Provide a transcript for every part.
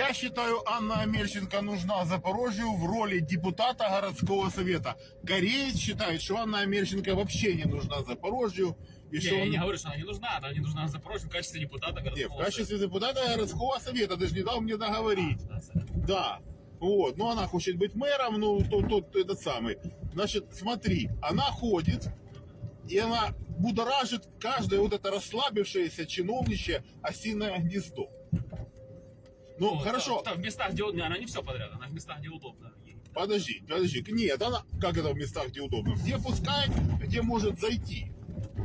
Я считаю, Анна Амельченко нужна Запорожью в роли депутата городского совета. Кореец считает, что Анна Амельченко вообще не нужна Запорожью. И Не, что я он- не говорю, что она не нужна, она не нужна Запорожью в качестве депутата Не, городского в качестве депутата городского совета. Ты же не дал мне договорить. совета. Да, да. Да. Вот, ну она хочет быть мэром, ну тот, тот этот самый. Значит, смотри, она ходит, и она будоражит каждое вот это расслабившееся чиновничье осиное гнездо. Ну, Ну, хорошо, да, в местах, где... Не, она не все подряд, она в местах, где удобно подожди, подожди. Нет, она, как это в местах, где удобно? Где пускает, где может зайти?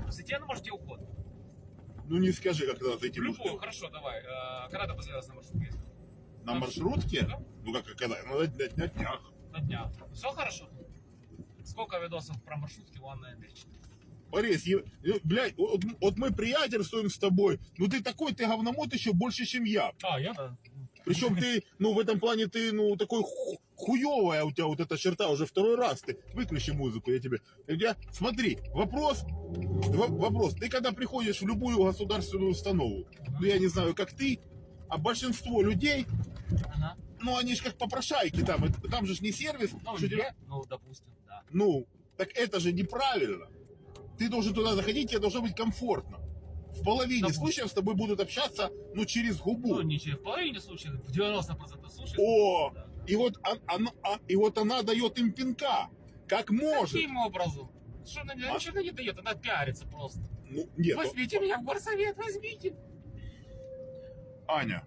Кстати, она может где угодно. Ну не скажи, как она зайти В может. любую, хорошо, давай. Э, Когда ты последний раз на маршрутке ездил? На маршрутке? Ну как, когда? Ну, на, на- на днях. На днях. Все хорошо? Сколько видосов про маршрутки у Анны Андреевича? Борис, е- е- блядь, вот, вот мы приятельствуем с тобой, ну ты такой, ты говномот еще больше, чем я. А, я да. Причем ты, ну, в этом плане ты, ну, такой ху- хуёвая у тебя вот эта черта уже второй раз. Ты выключи музыку, я тебе. Я, смотри, вопрос, во- вопрос. Ты когда приходишь в любую государственную установу, ну, я не знаю, как ты, а большинство людей, Ага. ну, они же как попрошайки там, это- там же не сервис, Ну, что не, тебя- ну, допустим, да. ну, так это же неправильно. Ты должен туда заходить, тебе должно быть комфортно. В половине Допустим. случаев с тобой будут общаться, ну, через губу. Ну, не в половине случаев, в 90% случаев. О, Да. И вот, он- она, а- и вот она дает им пинка. Как может. Каким образом? Что она, А? ничего не дает, она пиарится просто. Ну, нет, Возьмите меня в горсовет, возьмите. Аня,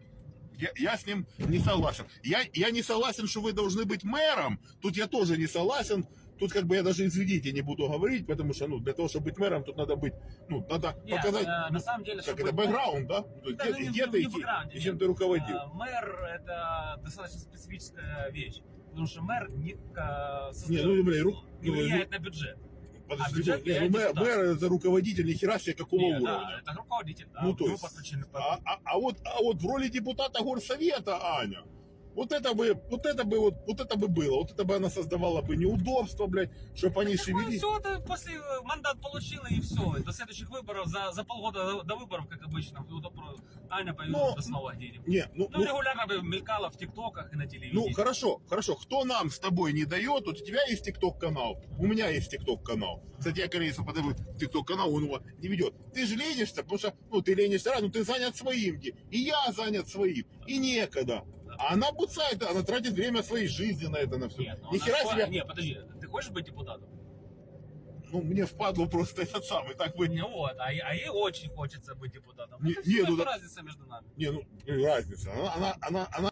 я, я с ним не согласен. Я, я не согласен, что вы должны быть мэром. Тут я тоже не согласен. Тут как бы я даже извините не буду говорить, потому что ну, для того, чтобы быть мэром, тут надо быть, ну, надо Нет, показать, э, на самом деле, как это, бэкграунд, да? То есть Да, где, ну, где ты и, и чем нет. ты руководил. Э, Мэр это достаточно специфическая вещь. Потому что мэр не, э, создает- Не, ну, бля, ру- не ну, влияет на бюджет. Подожди, а бюджет не, ну, мэр, мэр это руководитель, ни хера себе какого Не, уровня. да, это руководитель, да, Ну, то есть, А, а- а вот, а вот в роли депутата горсовета, Аня, вот это бы, вот это бы, вот, вот это бы было, вот это бы она создавала бы неудобства, блядь, чтобы они шевелились. все, это после э, мандат получила и все. До следующих выборов, за, за полгода до, до выборов, как обычно, Аня появилась Ну, снова где-нибудь. Не, ну, Ну, ну, регулярно бы мелькала в ТикТоках и на телевидении. ну, хорошо, хорошо, кто нам с тобой не дает, вот у тебя есть ТикТок канал, у меня есть ТикТок канал. Кстати, я корейцу подаю ТикТок канал, он его не ведет. Ты же ленишься, потому что, ну, ты ленишься, раз, ну, ты занят своим, и я занят своим, и некогда. А она буцает, она тратит время своей жизни на это, на все. Нет, ну, Ни хера себе, Не, подожди, ты хочешь быть депутатом? ну, мне впадло просто этот самый, так бы, Не, вот, а, а ей очень хочется быть депутатом. Не- Это не, ну разница между нами. Не, ну, разница. Она, она, она, она